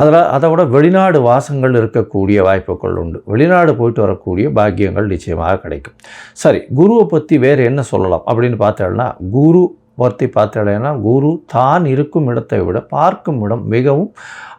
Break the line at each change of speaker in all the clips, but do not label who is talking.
அதில் அதை விட வெளிநாடு வாசங்கள் இருக்கக்கூடிய வாய்ப்புகள் உண்டு. வெளிநாடு போயிட்டு வரக்கூடிய பாக்கியங்கள் நிச்சயமாக கிடைக்கும். சரி குருவை பற்றி வேறு என்ன சொல்லலாம்? அப்படின்னு பார்த்தோம்னா குரு பற்றி பார்த்தோம்னா குரு தான் இருக்கும் இடத்தை விட பார்க்கும் இடம் மிகவும்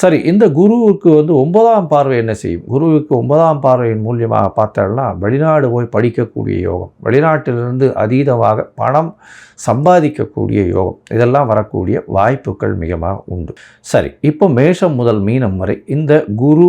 சரி இந்த குருவுக்கு வந்து ஒன்பதாம் பார்வை என்ன செய்யும்? குருவுக்கு ஒன்பதாம் பார்வையின் மூலியமாக பார்த்தோம்னா வெளிநாடு போய் படிக்கக்கூடிய யோகம் வெளிநாட்டிலிருந்து அதீதமாக பணம் சம்பாதிக்கக்கூடிய யோகம் இதெல்லாம் வரக்கூடிய வாய்ப்புகள் மிகமாக உண்டு. சரி இப்போ மேஷம் முதல் மீனம் வரை இந்த குரு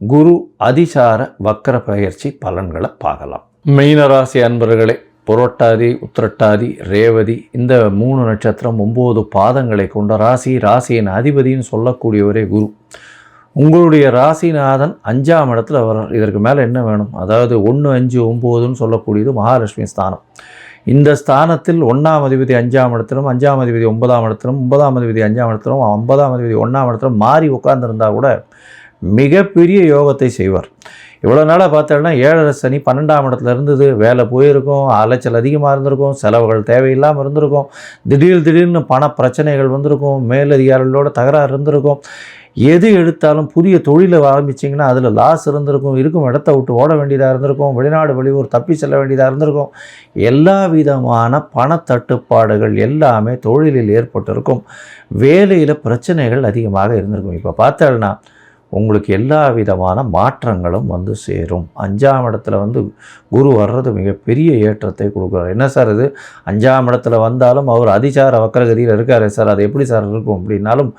குரு அதிசார வக்கர பயிற்சி பலன்களை பார்க்கலாம். மீனராசி அன்பர்களே புரட்டாதி உத்திரட்டாதி ரேவதி இந்த மூணு நட்சத்திரம் ஒம்பது பாதங்களை கொண்ட ராசி ராசியின் அதிபதின்னு சொல்லக்கூடியவரே குரு. உங்களுடைய ராசிநாதன் அஞ்சாம் இடத்துல வர்றார். இதற்கு மேலே என்ன வேணும்? அதாவது ஒன்று அஞ்சு ஒம்போதுன்னு சொல்லக்கூடியது மகாலட்சுமி ஸ்தானம். இந்த ஸ்தானத்தில் ஒன்றாம் அதிபதி அஞ்சாம் இடத்திலும் அஞ்சாம் அதிபதி ஒன்பதாம் இடத்திலும் ஒன்பதாம் அதிபதி அஞ்சாம் இடத்திலும் ஒன்பதாம் அதிபதி ஒன்றாம் இடத்திலும் மாறி உட்கார்ந்துருந்தா கூட மிகப்பெரிய யோகத்தை செய்வார். இவ்வளோ நாளாக பார்த்தோம்னா ஏழரை சனி பன்னெண்டாம் இடத்துல இருந்தது வேலை போயிருக்கும் அலைச்சல் அதிகமாக இருந்திருக்கும் செலவுகள் தேவையில்லாமல் இருந்திருக்கும் திடீர் திடீர்னு பண பிரச்சனைகள் வந்திருக்கும் மேலதிகாரிகளோட தகராறு இருந்திருக்கும். எது எடுத்தாலும் புதிய தொழிலை ஆரம்பிச்சிங்கன்னா அதில் லாஸ் இருந்திருக்கும் இருக்கும் இடத்த விட்டு ஓட வேண்டியதாக இருந்திருக்கும் வெளிநாடு வெளியூர் தப்பி செல்ல வேண்டியதாக இருந்திருக்கும். எல்லா விதமான பணத்தட்டுப்பாடுகள் எல்லாமே தொழிலில் ஏற்பட்டிருக்கும். வேலையில் பிரச்சனைகள் அதிகமாக இருந்திருக்கும். இப்போ பார்த்தோம்னா உங்களுக்கு எல்லா விதமான மாற்றங்களும் வந்து சேரும். அஞ்சாம் இடத்துல வந்து குரு வர்றது மிகப்பெரிய ஏற்றத்தை கொடுக்குறாரு. என்ன சார் இது? அஞ்சாம் இடத்துல வந்தாலும் அவர் அதிசார வக்கரகதியில் இருக்காரு சார். அது எப்படி சார் இருக்கும்? அப்படின்னாலும்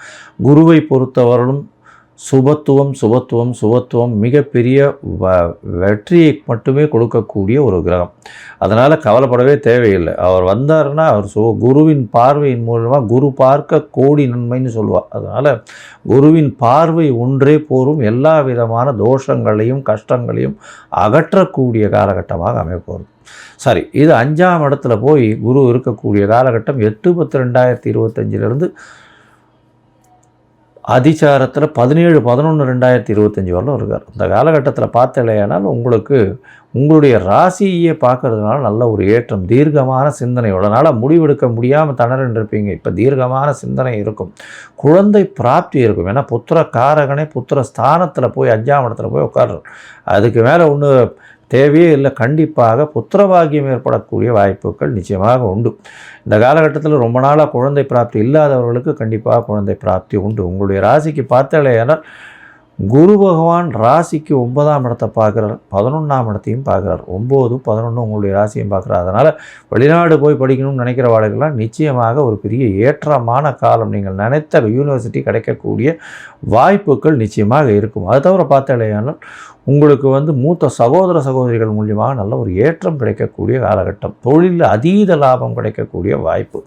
குருவை பொறுத்தவரையிலும் சுபத்துவம் சுபத்துவம் சுபத்துவம் மிகப்பெரிய வ வெற்றியை மட்டுமே கொடுக்கக்கூடிய ஒரு கிரகம். அதனால் கவலைப்படவே தேவையில்லை. அவர் வந்தாருன்னா அவர் சு குருவின் பார்வையின் மூலமாக குரு பார்க்க கோடி நன்மைன்னு சொல்லுவார் அதனால் குருவின் பார்வை ஒன்றே போரும். எல்லா விதமான தோஷங்களையும் கஷ்டங்களையும் அகற்றக்கூடிய காலகட்டமாக அமைப்போகிறது சரி இது அஞ்சாம் இடத்துல போய் குரு இருக்கக்கூடிய காலகட்டம் எட்டு பத்து ரெண்டாயிரத்தி இருபத்தஞ்சிலிருந்து அதிசாரத்தில் பதினேழு பதினொன்று ரெண்டாயிரத்தி இருபத்தஞ்சி வரலும் இருக்கார். இந்த காலகட்டத்தில் பார்த்தலையானால் உங்களுக்கு உங்களுடைய ராசியை பார்க்கறதுனால நல்ல ஒரு ஏற்றம் தீர்க்கமான சிந்தனை. உடனால் முடிவெடுக்க முடியாமல் தணறன்றிருப்பீங்க இப்போ தீர்க்கமான சிந்தனை இருக்கும். குழந்தை பிராப்தி இருக்கும். ஏன்னா புத்திர காரகனே புத்திர ஸ்தானத்தில் போய் அஞ்சாம் இடத்துல போய் உட்கார்றார். அதுக்கு மேலே ஒன்று தேவையே இல்லை. கண்டிப்பாக புத்திரபாகியம் ஏற்படக்கூடிய வாய்ப்புகள் நிச்சயமாக உண்டு. இந்த காலகட்டத்தில் ரொம்ப நாளாக குழந்தை பிராப்தி இல்லாதவர்களுக்கு கண்டிப்பாக குழந்தை பிராப்தி உண்டு. உங்களுடைய ராசிக்கு பார்த்தாலேயானால் குரு பகவான் ராசிக்கு ஒன்பதாம் இடத்தை பார்க்குறார் பதினொன்றாம் இடத்தையும் பார்க்குறார். ஒம்பது பதினொன்று உங்களுடைய ராசியும் பார்க்குறார். அதனால் வெளிநாடு போய் படிக்கணும்னு நினைக்கிற வாழ்க்கெல்லாம் நிச்சயமாக ஒரு பெரிய ஏற்றமான காலம். நீங்கள் நினைத்த யூனிவர்சிட்டி கிடைக்கக்கூடிய வாய்ப்புகள் நிச்சயமாக இருக்கும். அது தவிர பார்த்தாலேயானால் உங்களுக்கு வந்து மூத்த சகோதர சகோதரிகள் மூலியமாக நல்ல ஒரு ஏற்றம் கிடைக்கக்கூடிய காலகட்டம். தொழிலில் அதீத லாபம் கிடைக்கக்கூடிய வாய்ப்பு.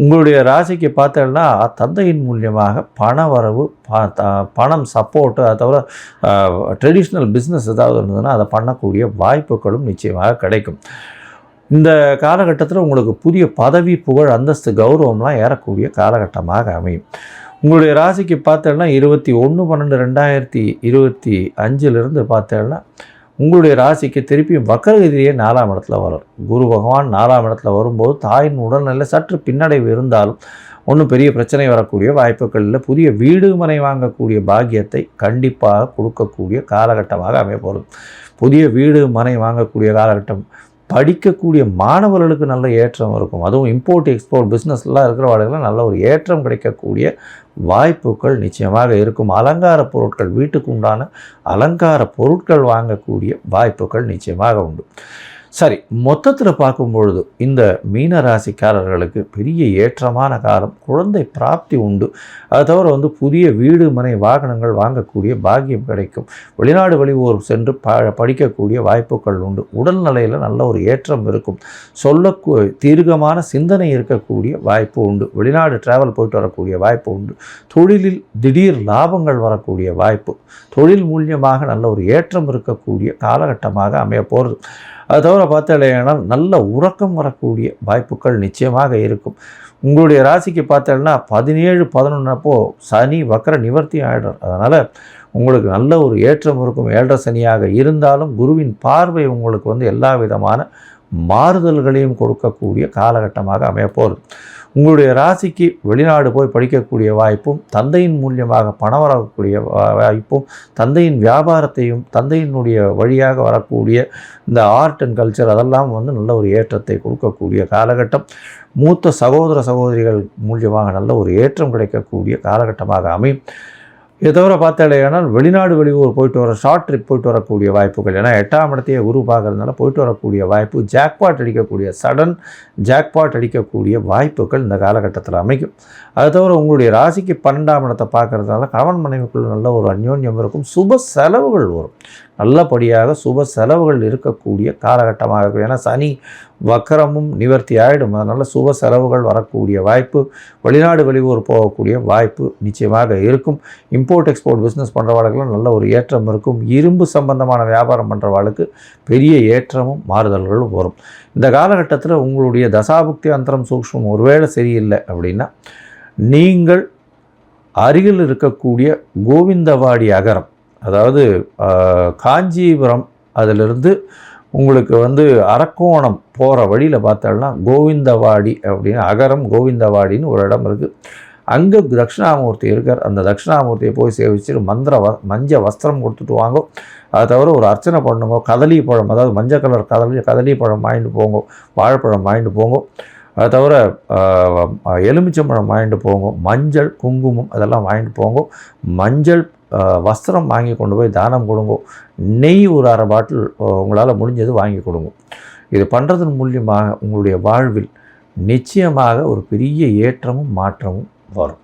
உங்களுடைய ராசிக்கு பார்த்தோம்னா தந்தையின் மூலியமாக பண வரவு பணம் சப்போர்ட்டு அதை தவிர ட்ரெடிஷ்னல் பிஸ்னஸ் ஏதாவது இருந்ததுன்னா அதை பண்ணக்கூடிய வாய்ப்புகளும் நிச்சயமாக கிடைக்கும். இந்த காலகட்டத்தில் உங்களுக்கு புதிய பதவி புகழ் அந்தஸ்து கௌரவம்லாம் ஏறக்கூடிய காலகட்டமாக அமையும். உங்களுடைய ராசிக்கு பார்த்தோன்னா இருபத்தி ஒன்று பன்னெண்டு ரெண்டாயிரத்தி இருபத்தி அஞ்சிலிருந்து பார்த்தோன்னா உங்களுடைய ராசிக்கு திருப்பியும் வக்கரகதிரியே நாலாம் இடத்துல வரும் குரு பகவான் நாலாம் இடத்துல வரும்போது தாயின் உடல்நிலை சற்று பின்னடைவு இருந்தாலும் ஒன்றும் பெரிய பிரச்சனை வரக்கூடிய வாய்ப்புகள் இல்லை. புதிய வீடு மனை வாங்கக்கூடிய பாக்கியத்தை கண்டிப்பாக கொடுக்கக்கூடிய காலகட்டமாக அமையப்போகிறது புதிய வீடு மனை வாங்கக்கூடிய காலகட்டம் படிக்கக்கூடிய மாணவர்களுக்கு நல்ல ஏற்றம் இருக்கும். அதுவும் இம்போர்ட் எக்ஸ்போர்ட் பிஸ்னஸ்லாம் இருக்கிறவர்களுக்கு நல்ல ஒரு ஏற்றம் கிடைக்கக்கூடிய வாய்ப்புகள் நிச்சயமாக இருக்கும். அலங்கார பொருட்கள் வீட்டுக்கு உண்டான அலங்கார பொருட்கள் வாங்கக்கூடிய வாய்ப்புகள் நிச்சயமாக உண்டு. சரி மொத்தத்தில் பார்க்கும்பொழுது இந்த மீன ராசிக்காரர்களுக்கு பெரிய ஏற்றமான காலம் குழந்தை பிராப்தி உண்டு. அது தவிர வந்து புதிய வீடு மனை வாகனங்கள் வாங்கக்கூடிய பாக்கியம் கிடைக்கும். வெளிநாடு வெளியூர் சென்று ப படிக்கக்கூடிய வாய்ப்புகள் உண்டு. உடல்நிலையில் நல்ல ஒரு ஏற்றம் இருக்கும். சொல்ல தீர்க்கமான சிந்தனை இருக்கக்கூடிய வாய்ப்பு உண்டு. வெளிநாடு டிராவல் போயிட்டு வரக்கூடிய வாய்ப்பு உண்டு. தொழிலில் திடீர் லாபங்கள் வரக்கூடிய வாய்ப்பு. தொழில் மூலியமாக நல்ல ஒரு ஏற்றம் இருக்கக்கூடிய காலகட்டமாக அமைய போகிறது அது தவிர பார்த்தாலேனால் நல்ல உறக்கம் வரக்கூடிய வாய்ப்புகள் நிச்சயமாக இருக்கும். உங்களுடைய ராசிக்கு பார்த்தேன்னா பதினேழு பதினொன்றப்போ சனி வக்கர நிவர்த்தி ஆகிடும் அதனால் உங்களுக்கு நல்ல ஒரு ஏற்றம் இருக்கும். ஏழரை சனியாக இருந்தாலும் குருவின் பார்வை உங்களுக்கு வந்து எல்லா விதமான மாறுதல்களையும் கொடுக்கக்கூடிய காலகட்டமாக அமையப்போகுது. உங்களுடைய ராசிக்கு வெளிநாடு போய் படிக்கக்கூடிய வாய்ப்பும் தந்தையின் மூலியமாக பணம் வரக்கூடிய வாய்ப்பும் தந்தையின் வியாபாரத்தையும் தந்தையினுடைய வழியாக வரக்கூடிய இந்த ஆர்ட் அண்ட் கல்ச்சர் அதெல்லாம் வந்து நல்ல ஒரு ஏற்றத்தை கொடுக்கக்கூடிய காலகட்டம். மூத்த சகோதர சகோதரிகள் மூலியமாக நல்ல ஒரு ஏற்றம் கிடைக்கக்கூடிய காலகட்டமாக அமையும். இதை தவிர பார்த்தாலேனால் வெளிநாடு வெளியூர் போயிட்டு வர ஷார்ட் ட்ரிப் போயிட்டு வரக்கூடிய வாய்ப்புகள். ஏன்னா எட்டாம் இடத்தையே குரு பார்க்குறதுனால போயிட்டு வரக்கூடிய வாய்ப்பு ஜாக்பாட் அடிக்கக்கூடிய சடன் ஜாக்பாட் அடிக்கக்கூடிய வாய்ப்புகள் இந்த காலகட்டத்தில் அமைக்கும். அது தவிர உங்களுடைய ராசிக்கு பன்னெண்டாம் இடத்தை பார்க்கறதுனால கணவன் மனைவிக்குள்ள நல்ல ஒரு அந்யோன்யம் இருக்கும். சுப செலவுகள் வரும். நல்லபடியாக சுப செலவுகள் இருக்கக்கூடிய காலகட்டமாக இருக்கும். ஏன்னா சனி வக்கரமும் நிவர்த்தி ஆகிடும் அதனால் சுப செலவுகள் வரக்கூடிய வாய்ப்பு வெளிநாடு வெளியூர் போகக்கூடிய வாய்ப்பு நிச்சயமாக இருக்கும். இம்போர்ட் எக்ஸ்போர்ட் பிஸ்னஸ் பண்ணுறவாளுக்கெல்லாம் நல்ல ஒரு ஏற்றம் இருக்கும். இரும்பு சம்பந்தமான வியாபாரம் பண்ணுறவாளுக்கு பெரிய ஏற்றமும் மாறுதல்களும் வரும். இந்த காலகட்டத்தில் உங்களுடைய தசாபுக்தி அந்தரம் சூக்ஷம் ஒருவேளை சரியில்லை அப்படின்னா நீங்கள் அருகில் இருக்கக்கூடிய கோவிந்தவாடி அகரம் அதாவது காஞ்சிபுரம் அதிலிருந்து உங்களுக்கு வந்து அரக்கோணம் போகிற வழியில் பார்த்தோம்னா கோவிந்தவாடி அப்படின்னு அகரம் கோவிந்தவாடின்னு ஒரு இடம் இருக்குது அங்கே தட்சிணாமூர்த்தி இருக்கார். அந்த தட்சிணாமூர்த்தியை போய் சேவிச்சுட்டு மந்திர வ மஞ்ச வஸ்திரம் கொடுத்துட்டு வாங்க. அதை தவிர ஒரு அர்ச்சனை பண்ணுங்க. கதலி பழம் அதாவது மஞ்சள் கலர் கதலி கதலி பழம் வாங்கிட்டு போங்க. வாழைப்பழம் வாங்கிட்டு போங்க. அதை தவிர எலுமிச்சம்பழம் வாங்கிட்டு போங்க. மஞ்சள் குங்குமம் அதெல்லாம் வாங்கிட்டு போங்க. மஞ்சள் வஸ்திரம் வாங்கி கொண்டு போய் தானம் கொடுங்கோ. நெய் ஒரு அரை பாட்டில் உங்களால் முடிஞ்சது வாங்கி கொடுங்க. இது பண்ணுறதன் மூலியமாக உங்களுடைய வாழ்வில் நிச்சயமாக ஒரு பெரிய ஏற்றமும் மாற்றமும் வரும்.